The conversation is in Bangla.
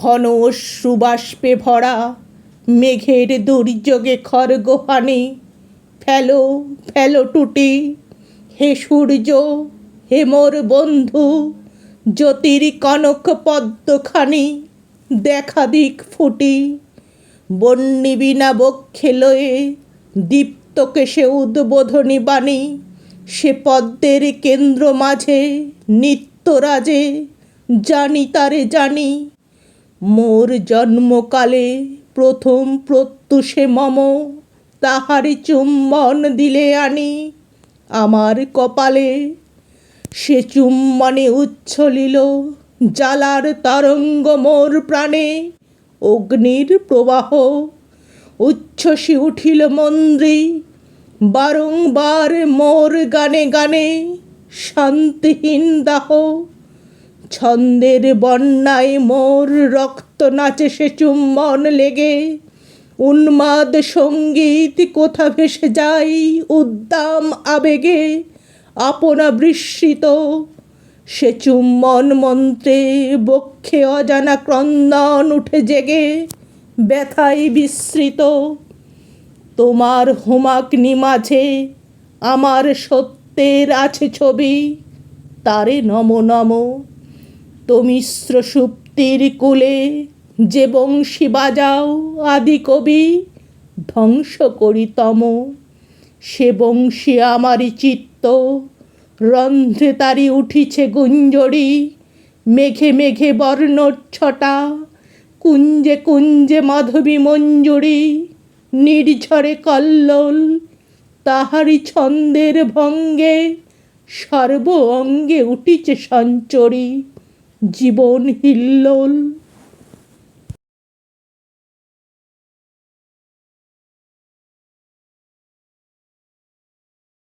ঘন অশ্রুবাষ্পে ভরা, মেঘের দুর্যোগে খরগোহানি ফেলো ফেলো টুটি, হে সূর্য, হে মোর বন্ধু, জ্যোতির কনক পদ্মখানি, দেখা দিক ফুটি বন্যী বিনা বক্ষে লয়ে দীপ্তকে সে উদ্বোধনী বাণী, সে পদ্মের কেন্দ্র মাঝে নিত্যরাজে জানি তারে জানি। মোর জন্মকালে প্রথম প্রত্যুষে মম তাহারি চুম্বন দিলে আনি আমার কপালে। সে চুম্বনে উচ্ছলিল জ্বালার তরঙ্গ মোর প্রাণে। অগ্নির প্রবাহ উচ্ছ্বসী উঠিল মন্দ্রী, বারংবার মোর গানে গানে শান্তিহীন দাহ। ছন্দের বন্যায় মোর রক্ত নাচে সে চুম্বন লেগে। উন্মাদ সংগীত কোথা ভেসে যাই উদ্দাম আবেগে। আপনা বৃশ্রিত, সে চুম্বন মন্ত্রে বক্ষে অজানা ক্রন্দন উঠে জেগে। ব্যথায় বিস্মৃত, তোমার হোমাগ্নি মাঝে আমার সত্যের আছে ছবি। তারে নম নম। তমিশ্র সুপ্তির কুলে যে বংশী বাজাও আদি কবি, ধ্বংস করি তম সে বংশী আমারই চিত্ত, রন্ধ্রে তারি উঠিছে গুঞ্জরি, মেঘে মেঘে বর্ণচ্ছটা কুঞ্জে কুঞ্জে মাধবী মঞ্জুরি, নির্ঝরে কল্লোল তাহারি ছন্দের ভঙ্গে সর্ব অঙ্গে উঠিছে সঞ্চরি। জীবন হিল্লোল।